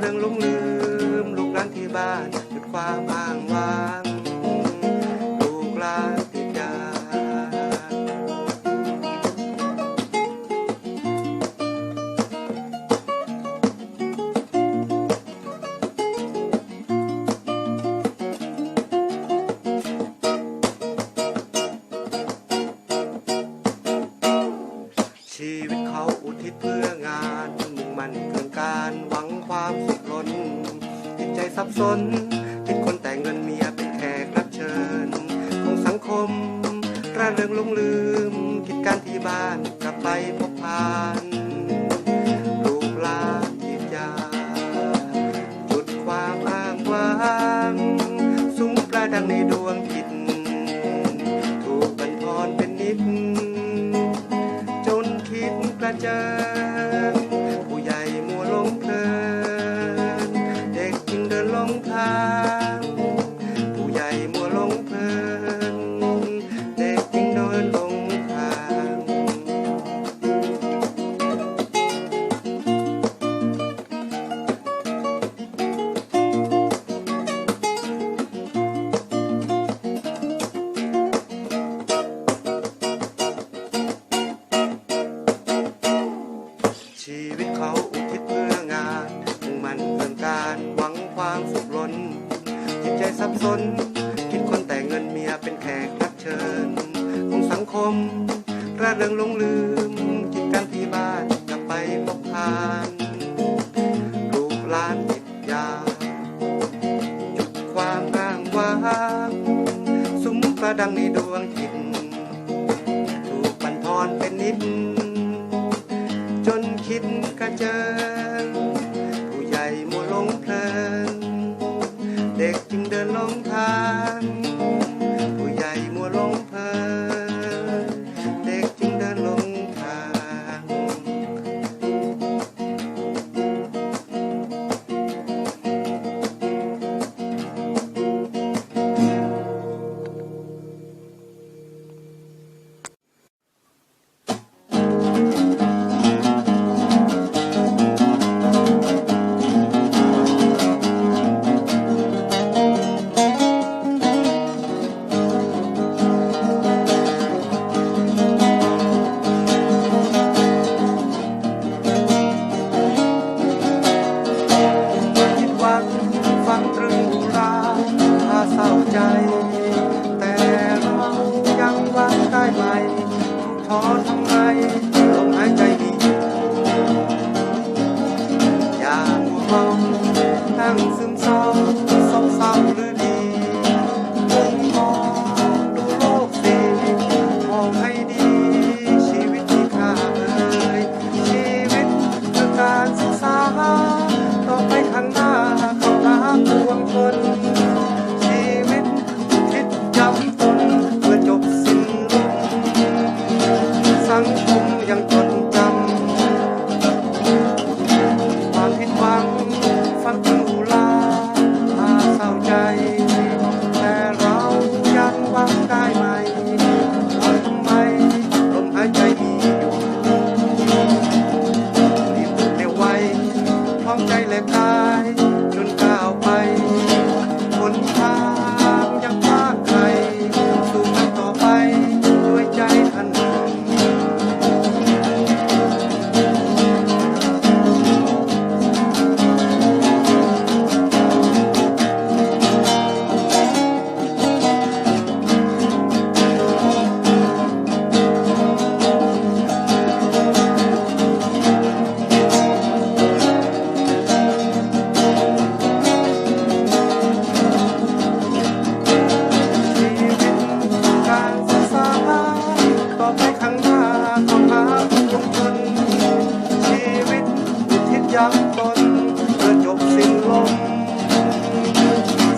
เริงลุ่ลืมลูกหลานที่บ้านหยุดความอ้างว้าง บ้านกลับไปพบ sakit kacang.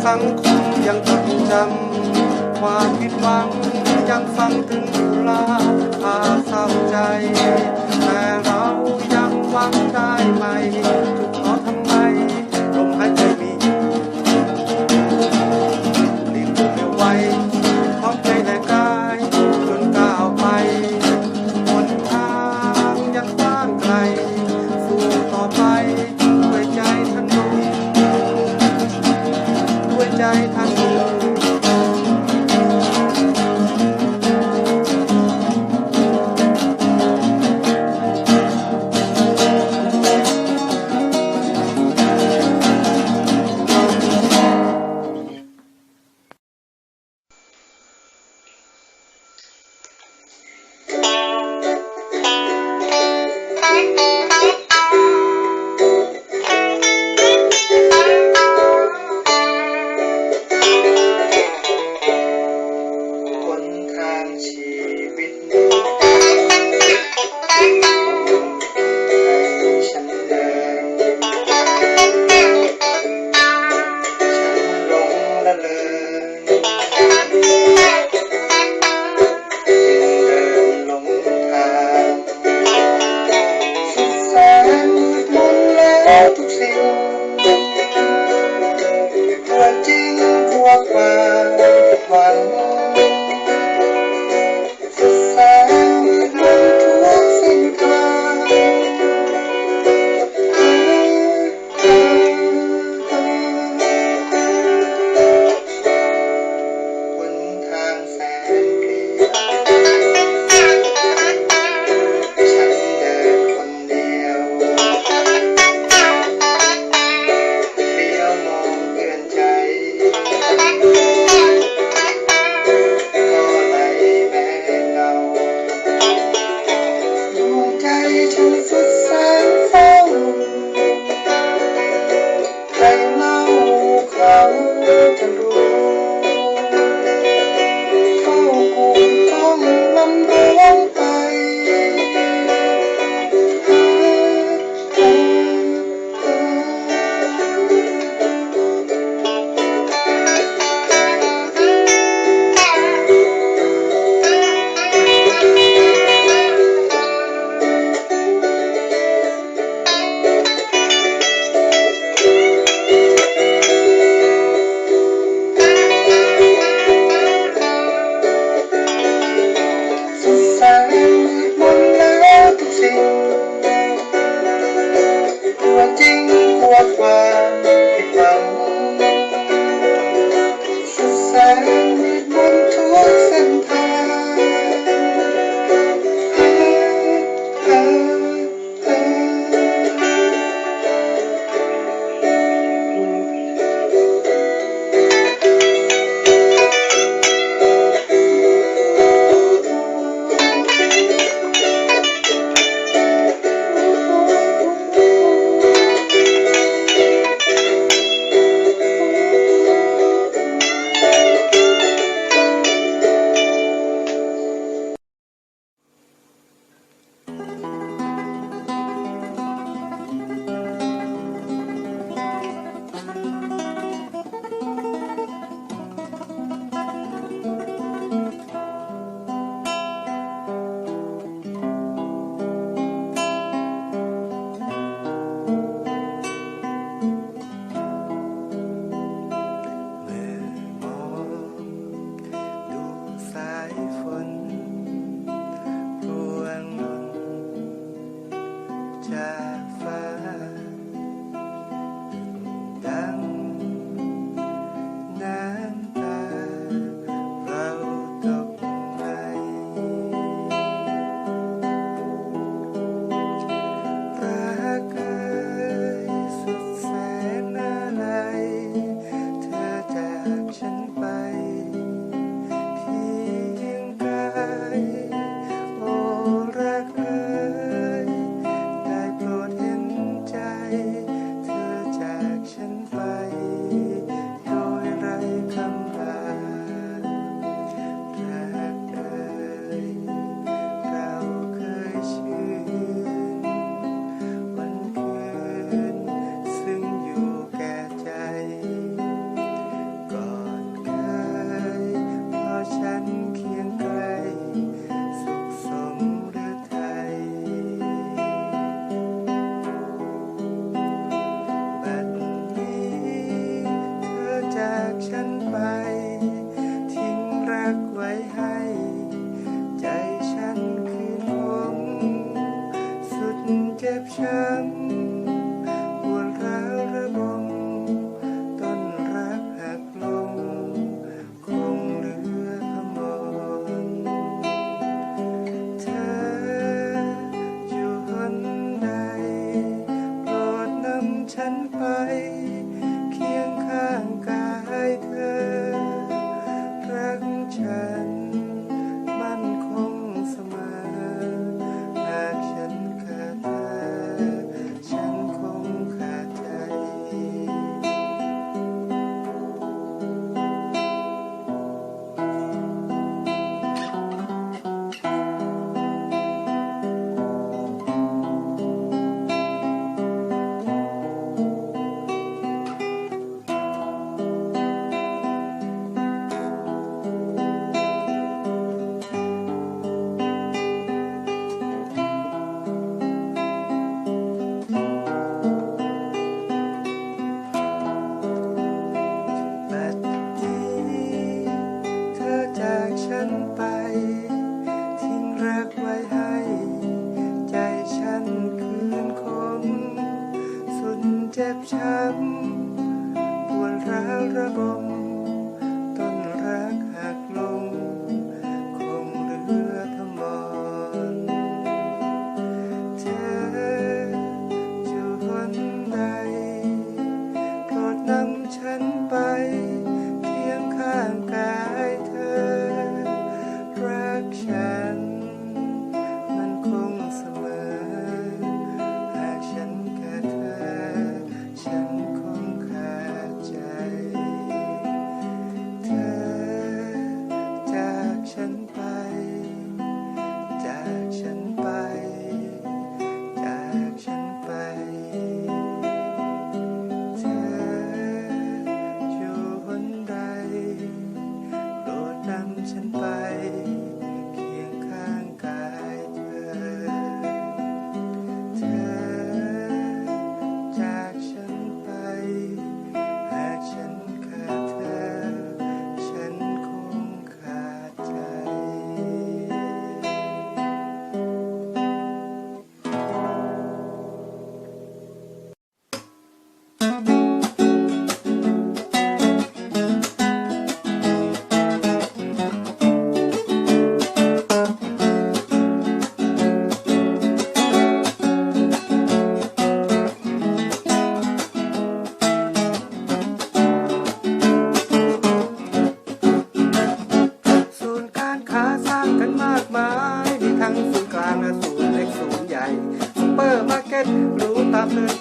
สังคมยังจดจำความผิดหวังยังฟังถึงอยู่ลาพาเศร้าใจ แต่เรายังหวังได้ไหม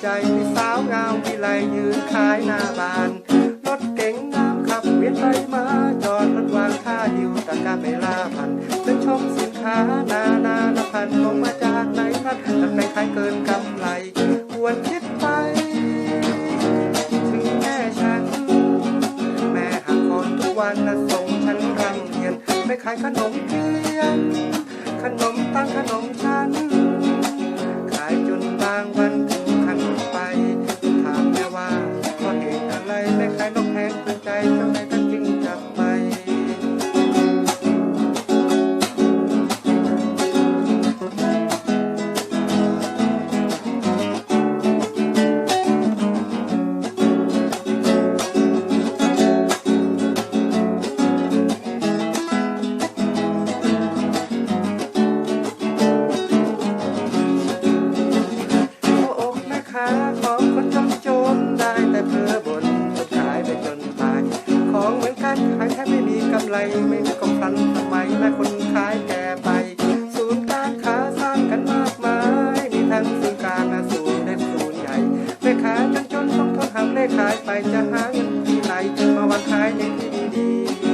ใจพี่สาวงามวิไลยืนขายหน้าบาน รถเก๋งน้ำขับเวียนไปมา จอดรถวางค่าอยู่ตะการไม่ลาพันเดินชมสินค้านานาละพันลงมาจากไหนรันแต่ไมขายเกินกำไรควรคิดไปถึงแม่ฉัน แม่หักคนทุกวันนะส่งฉันรังเรียนไม่ขายขนมเพียนขนมตั้งขนมฉัน ขายจนบางวัน like a จะหาเงินที่ไหนมาวันท้ายในที่ดี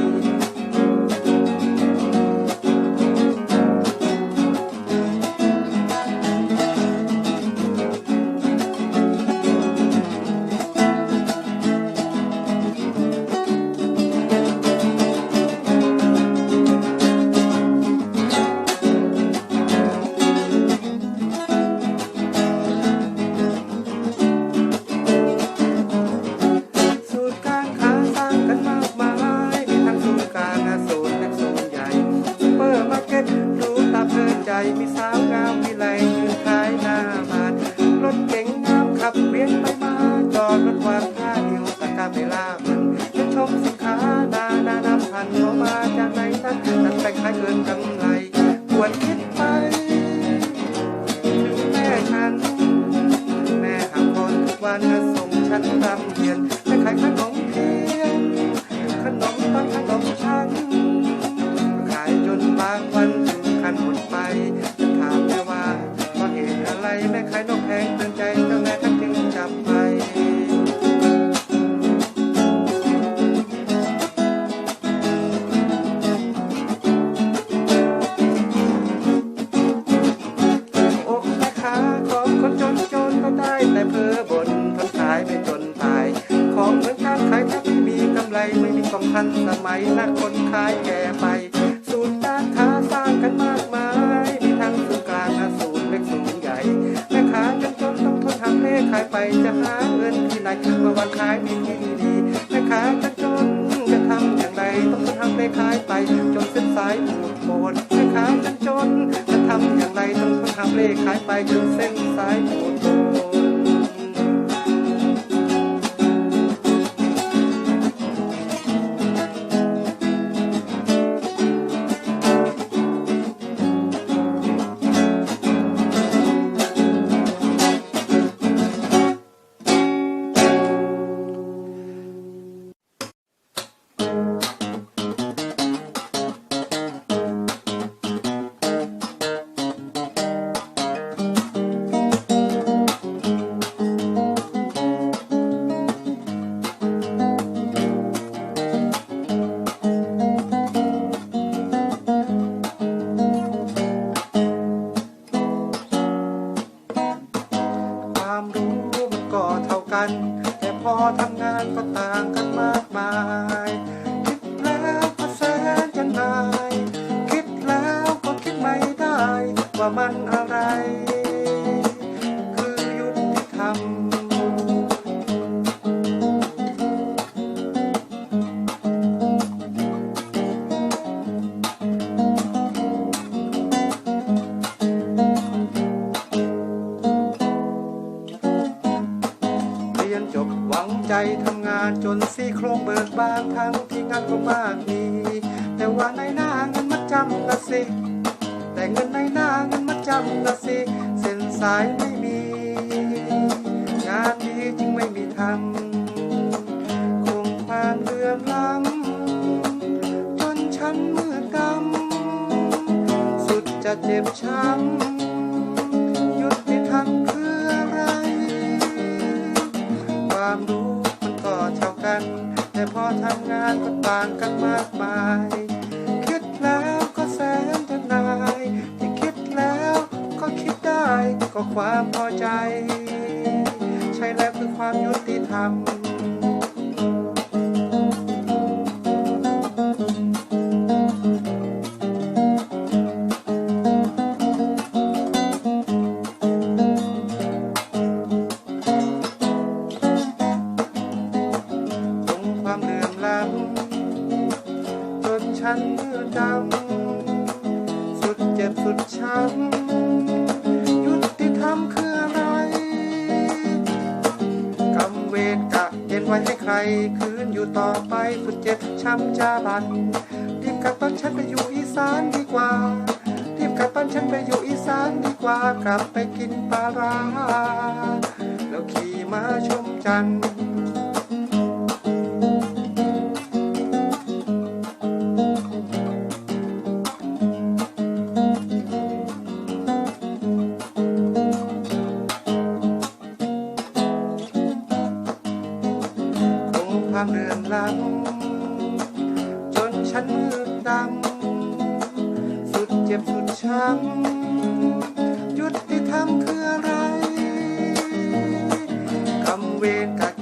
ทำงานจนซี่โครงเบิกบางทั้งที่งานก็มากมี แต่ว่าในหน้าเงินมาจำละสิ แต่เงินในหน้าเงินมาจำละสิ เส้นสายไม่มี งานดีจึงไม่มีทำคงควานเรื่อมล้ำจนฉันมือกำสุดจะเจ็บช้ำหยุดไม่ทำเพื่ออะไร ความรู้ พอทำงานก็ต่างกันมากมาย คิดแล้วก็แสนจะนายที่คิดแล้วก็คิดได้ก็ความพอใจ ใช่แล้วคือความยุติธรรมำจาบันรีบกลับบ้านฉันไปอยู่อีสานดีกว่ารีบกลับบ้านฉันไปอยู่อีสานดีกว่ากลับไปกินปลาร้าแล้วขี่มาชมจันทร์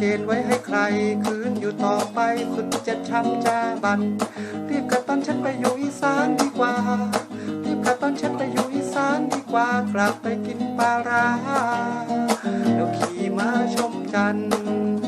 เกณฑ์ไว้ให้ใคร คืนอยู่ต่อไปสุดเจ็บช้ำจาบัน รีบกลับบ้านฉันไปอยู่อีสานดีกว่า รีบกลับบ้านฉันไปอยู่อีสานดีกว่ากลับไปกินปลาร้าแล้วขี่มาชมจันทร์